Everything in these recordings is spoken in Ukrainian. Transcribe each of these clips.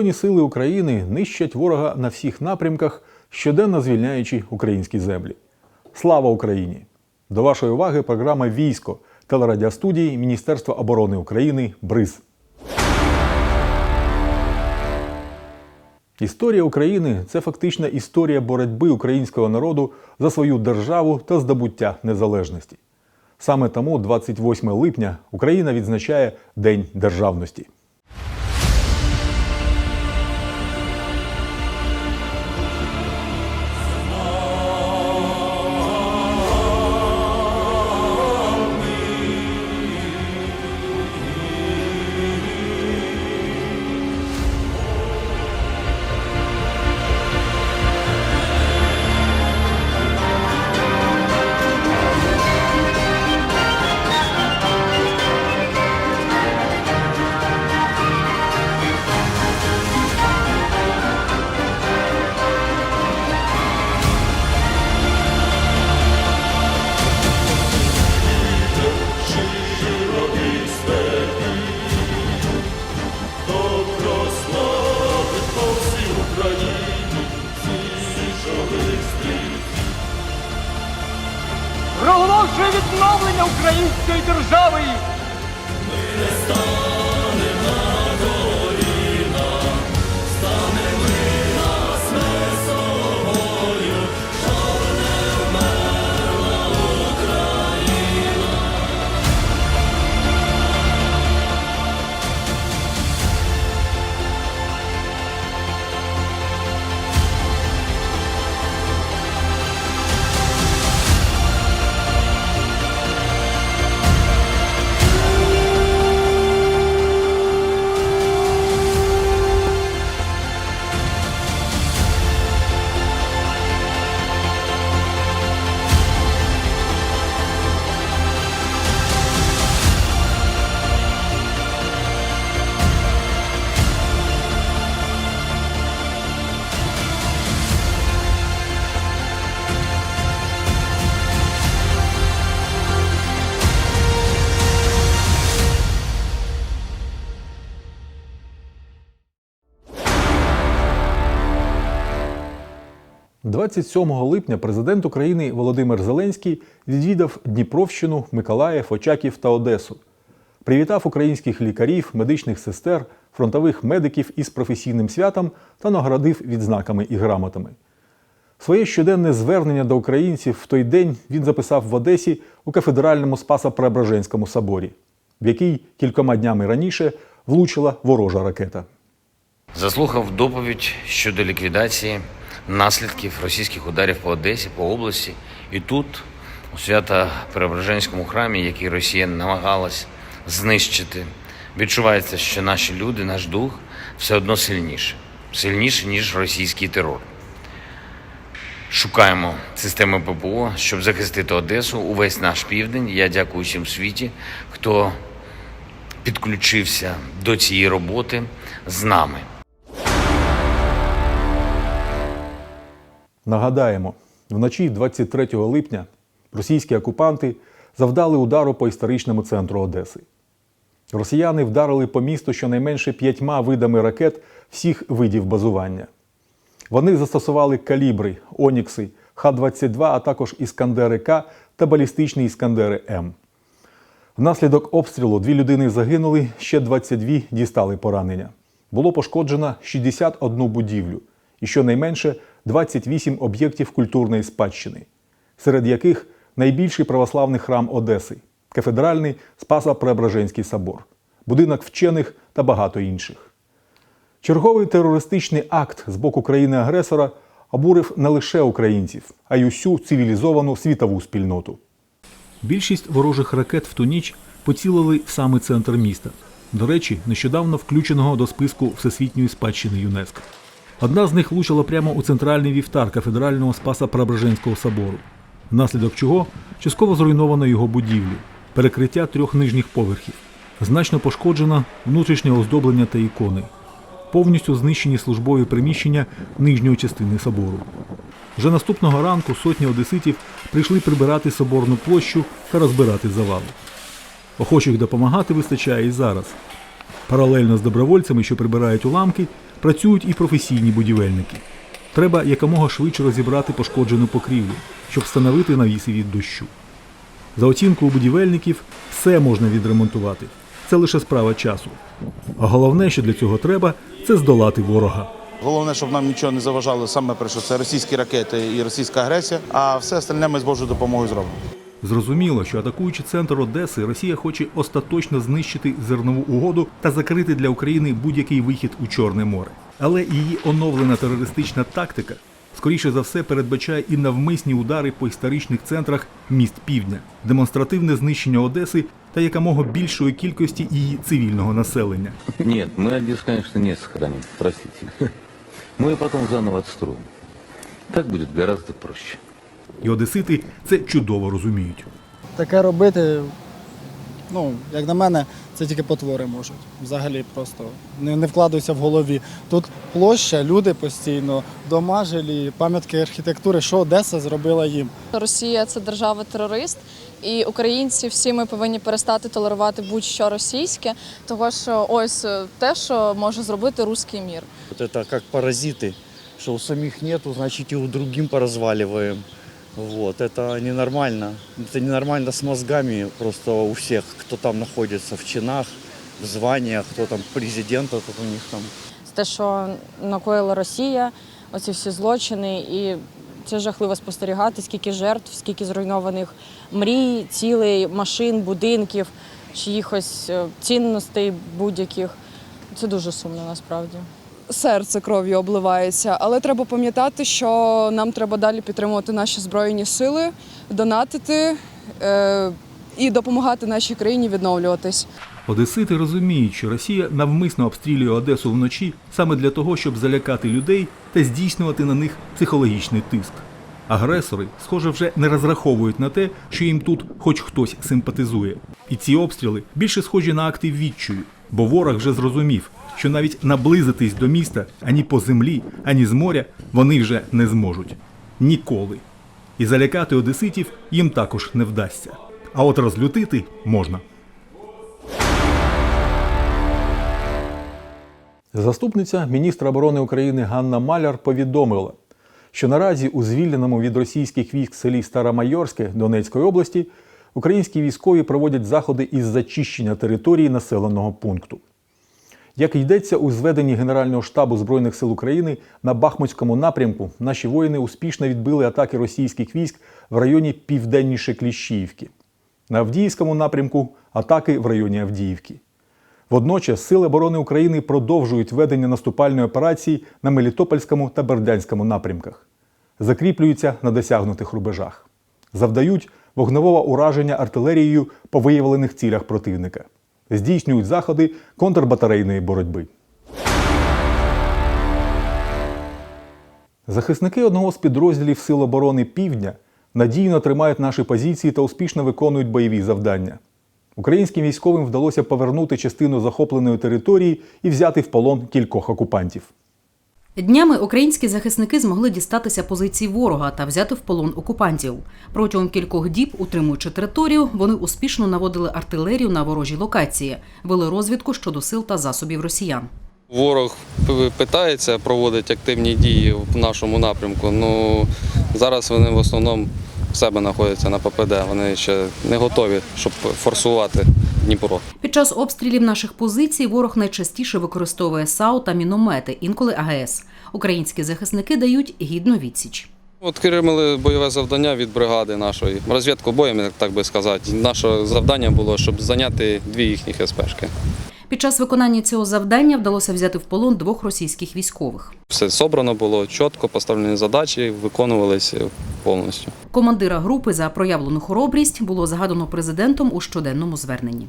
Збройні сили України нищать ворога на всіх напрямках, щоденно звільняючи українські землі. Слава Україні! До вашої уваги програма Військо телерадіостудії Міністерства оборони України БРИЗ. Історія України це фактична історія боротьби українського народу за свою державу та здобуття незалежності. Саме тому 28 липня Україна відзначає День державності. 27 липня президент України Володимир Зеленський відвідав Дніпровщину, Миколаїв, Очаків та Одесу. Привітав українських лікарів, медичних сестер, фронтових медиків із професійним святом та наградив відзнаками і грамотами. Своє щоденне звернення до українців в той день він записав в Одесі у кафедральному Спасо-Преображенському соборі, в який кількома днями раніше влучила ворожа ракета. Заслухав доповідь щодо ліквідації наслідків російських ударів по Одесі, по області. І тут, у свято-преображенському храмі, який Росія намагалась знищити, відчувається, що наші люди, наш дух все одно сильніше, сильніше, ніж російський терор. Шукаємо системи ППО, щоб захистити Одесу, увесь наш південь. Я дякую всім світі, хто підключився до цієї роботи з нами. Нагадаємо, вночі 23 липня російські окупанти завдали удару по історичному центру Одеси. Росіяни вдарили по місту щонайменше п'ятьма видами ракет всіх видів базування. Вони застосували калібри, Онікси, Х-22, а також Іскандери К та балістичні Іскандери М. Внаслідок обстрілу дві людини загинули, ще 22 дістали поранення. Було пошкоджено 61 будівлю і щонайменше 28 об'єктів культурної спадщини, серед яких найбільший православний храм Одеси, кафедральний Спасо-Преображенський собор, будинок вчених та багато інших. Черговий терористичний акт з боку країни-агресора обурив не лише українців, а й усю цивілізовану світову спільноту. Більшість ворожих ракет в ту ніч поцілили в саме центр міста. До речі, нещодавно включеного до списку Всесвітньої спадщини ЮНЕСКО. Одна з них влучила прямо у центральний вівтар кафедрального Спаса Преображенського собору, внаслідок чого частково зруйновано його будівлю, перекриття трьох нижніх поверхів. Значно пошкоджено внутрішнє оздоблення та ікони. Повністю знищені службові приміщення нижньої частини собору. Вже наступного ранку сотні одеситів прийшли прибирати соборну площу та розбирати завали. Охочих допомагати вистачає і зараз. Паралельно з добровольцями, що прибирають уламки, працюють і професійні будівельники. Треба якомога швидше розібрати пошкоджену покрівлю, щоб встановити навіси від дощу. За оцінкою будівельників, все можна відремонтувати. Це лише справа часу. А головне, що для цього треба, це здолати ворога. Головне, щоб нам нічого не заважало саме перше, це російські ракети і російська агресія, а все остальне ми з Божою допомогою зробимо. Зрозуміло, що атакуючи центр Одеси, Росія хоче остаточно знищити зернову угоду та закрити для України будь-який вихід у Чорне море. Але її оновлена терористична тактика, скоріше за все, передбачає і навмисні удари по історичних центрах міст півдня, демонстративне знищення Одеси та якомога більшої кількості її цивільного населення. Нет, мы Одессу, конечно, не сохраним, простите. Мы ее потом заново отстроим. Так будет гораздо проще. І одесити це чудово розуміють. таке робити, ну, як на мене, це тільки потвори можуть. Взагалі просто не, не вкладаються в голові. Тут площа, люди постійно, дома жилі, пам'ятки архітектури, що Одеса зробила їм. Росія це держава-терорист, і українці всі ми повинні перестати толерувати будь-що російське, того що ось е, те, що може зробити руський мір. Это как паразиты, что у самих нету, значит и у другим поразваливаем. Вот, это ненормально. Это ненормально с мозгами просто у всех, кто там находится в чинах, в званиях, кто там президент, этот у них там. Те, що накоїла Росія, оці всі злочини, і це жахливо спостерігати, скільки жертв, скільки зруйнованих мрій, цілей, машин, будинків, чиїхось е, цінностей будь-яких. Це дуже сумно насправді. серце кров'ю обливається, але треба пам'ятати, що нам треба далі підтримувати наші збройні сили, донатити е, і допомагати нашій країні відновлюватись. Одесити розуміють, що Росія навмисно обстрілює Одесу вночі саме для того, щоб залякати людей та здійснювати на них психологічний тиск. Агресори, схоже, вже не розраховують на те, що їм тут хоч хтось симпатизує. І ці обстріли більше схожі на акти відчаю, бо ворог вже зрозумів, що навіть наблизитись до міста ані по землі, ані з моря вони вже не зможуть. Ніколи. І залякати одеситів їм також не вдасться. А от розлютити можна. Заступниця міністра оборони України Ганна Маляр повідомила, що наразі у звільненому від російських військ селі Старомайорське Донецької області українські військові проводять заходи із зачищення території населеного пункту. Як йдеться у зведенні Генерального штабу Збройних сил України на Бахмутському напрямку, наші воїни успішно відбили атаки російських військ в районі південніше Кліщіївки. На Авдіївському напрямку атаки в районі Авдіївки. Водночас Сили оборони України продовжують ведення наступальної операції на Мелітопольському та Бердянському напрямках, закріплюються на досягнутих рубежах, завдають вогневого ураження артилерією по виявлених цілях противника, здійснюють заходи контрбатарейної боротьби. Захисники одного з підрозділів Сил оборони Півдня надійно тримають наші позиції та успішно виконують бойові завдання. Українським військовим вдалося повернути частину захопленої території і взяти в полон кількох окупантів. Днями українські захисники змогли дістатися позицій ворога та взяти в полон окупантів. Протягом кількох діб, утримуючи територію, вони успішно наводили артилерію на ворожі локації, вели розвідку щодо сил та засобів росіян. Ворог питається проводити активні дії в нашому напрямку. Ну зараз вони в основному в себе знаходяться на ППД. Вони ще не готові, щоб форсувати Дніпро. Під час обстрілів наших позицій ворог найчастіше використовує САУ та міномети, інколи АГС. Українські захисники дають гідну відсіч. Отримали бойове завдання від бригади нашої. Розвідку боєм, так би сказати. Наше завдання було, щоб зайняти дві їхніх СПшки. Під час виконання цього завдання вдалося взяти в полон двох російських військових. Все собрано було чітко, поставлені задачі виконувалися повністю. Командира групи за проявлену хоробрість було згадано президентом у щоденному зверненні.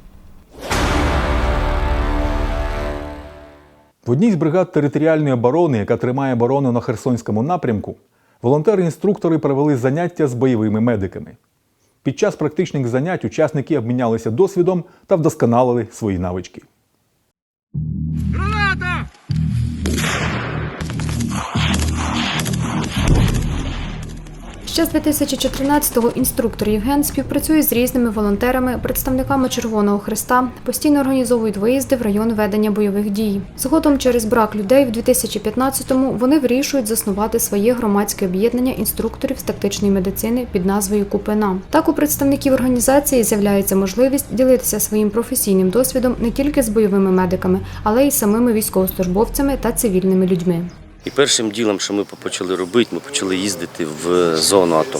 В одній з бригад територіальної оборони, яка тримає оборону на Херсонському напрямку, волонтери-інструктори провели заняття з бойовими медиками. Під час практичних занять учасники обмінялися досвідом та вдосконалили свої навички. Граната! Ще з 2014-го інструктор Євген співпрацює з різними волонтерами, представниками Червоного Христа, постійно організовують виїзди в район ведення бойових дій. Згодом через брак людей в 2015-му вони вирішують заснувати своє громадське об'єднання інструкторів з тактичної медицини під назвою Купина. Так у представників організації з'являється можливість ділитися своїм професійним досвідом не тільки з бойовими медиками, але й самими військовослужбовцями та цивільними людьми. І першим ділом, що ми почали робити, ми почали їздити в зону АТО.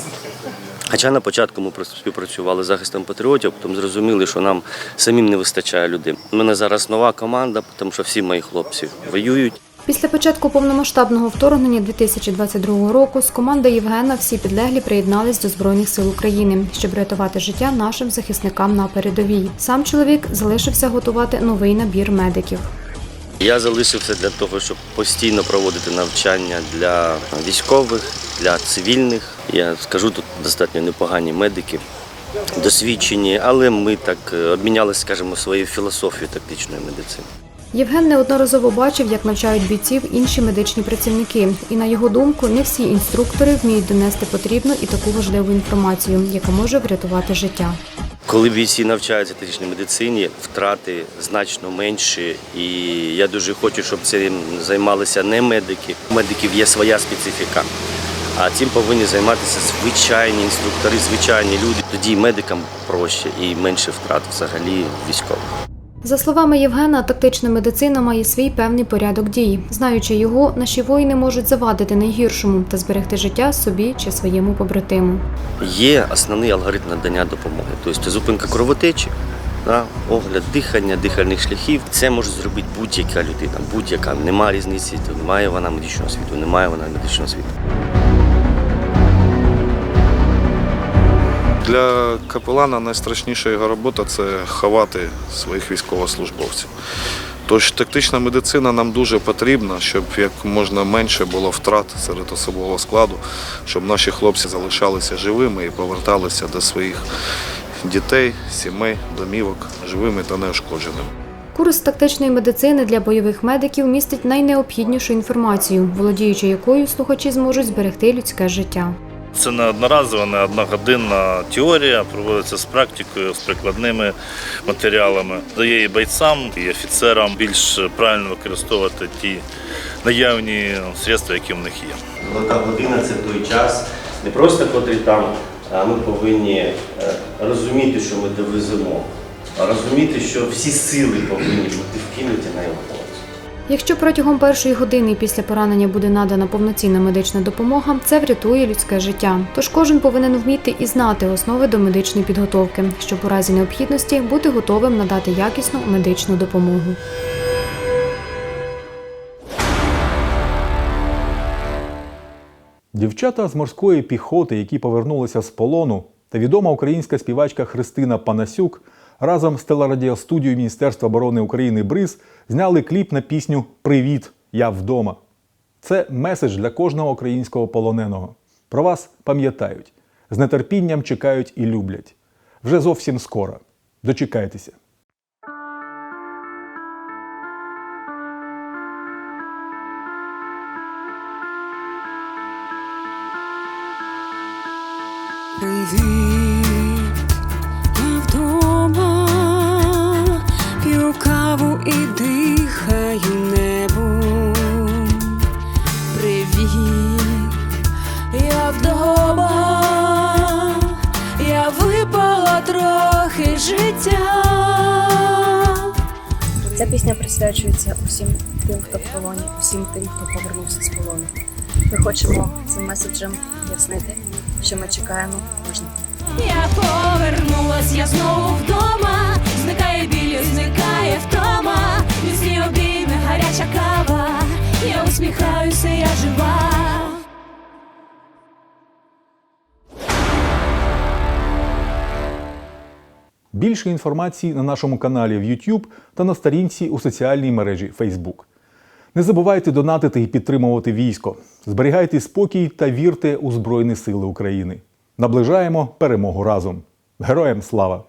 Хоча на початку ми просто співпрацювали з захистом патріотів, потім зрозуміли, що нам самим не вистачає людей. У мене зараз нова команда, тому що всі мої хлопці воюють. Після початку повномасштабного вторгнення 2022 року з команди Євгена всі підлеглі приєднались до Збройних сил України, щоб рятувати життя нашим захисникам на передовій. Сам чоловік залишився готувати новий набір медиків. Я залишився для того, щоб постійно проводити навчання для військових, для цивільних. Я скажу, тут достатньо непогані медики, досвідчені, але ми так е, обмінялися, скажімо, своєю філософією тактичної медицини. Євген неодноразово бачив, як навчають бійців інші медичні працівники, і на його думку, не всі інструктори вміють донести потрібну і таку важливу інформацію, яка може врятувати життя. Коли бійці навчаються тактичній медицині, втрати значно менші, і я дуже хочу, щоб цим займалися не медики. У медиків є своя специфіка. А цим повинні займатися звичайні інструктори, звичайні люди. Тоді медикам проще і менше втрат взагалі військових. За словами Євгена, тактична медицина має свій певний порядок дій. Знаючи його, наші воїни можуть завадити найгіршому та зберегти життя собі чи своєму побратиму. Є основний алгоритм надання допомоги. Тобто зупинка кровотечі, да, огляд дихання, дихальних шляхів. Це може зробити будь-яка людина, будь-яка. Немає різниці, то немає вона медичного світу, немає вона медичного світу. Для капелана найстрашніша його робота це ховати своїх військовослужбовців. Тож тактична медицина нам дуже потрібна, щоб як можна менше було втрат серед особового складу, щоб наші хлопці залишалися живими і поверталися до своїх дітей, сімей, домівок живими та неушкодженими. Курс тактичної медицини для бойових медиків містить найнеобхіднішу інформацію, володіючи якою слухачі зможуть зберегти людське життя. Це не одноразова, не одногодинна теорія, проводиться з практикою, з прикладними матеріалами. Дає і бойцям, і офіцерам більш правильно використовувати ті наявні средства, які в них є. Золота година це той час, не просто котрий там, а ми повинні е, розуміти, що ми довеземо, а розуміти, що всі сили повинні бути вкинуті на його. Якщо протягом першої години після поранення буде надана повноцінна медична допомога, це врятує людське життя. Тож кожен повинен вміти і знати основи до медичної підготовки, щоб у разі необхідності бути готовим надати якісну медичну допомогу. Дівчата з морської піхоти, які повернулися з полону, та відома українська співачка Христина Панасюк разом з телерадіостудією Міністерства оборони України БРИЗ зняли кліп на пісню Привіт! Я вдома. Це меседж для кожного українського полоненого. Про вас пам'ятають, з нетерпінням чекають і люблять. Вже зовсім скоро. Дочекайтеся. Присвячується усім тим, хто в полоні, усім тим, хто повернувся з полону. Ми хочемо цим меседжем пояснити, що ми чекаємо кожного. Я повернулась, я знову вдома. Зникає біль, зникає втома. Міцні обійми, гаряча кава. Я усміхаюся, я жива. Більше інформації на нашому каналі в YouTube та на сторінці у соціальній мережі Facebook. Не забувайте донатити і підтримувати військо. Зберігайте спокій та вірте у Збройні Сили України. Наближаємо перемогу разом. Героям слава!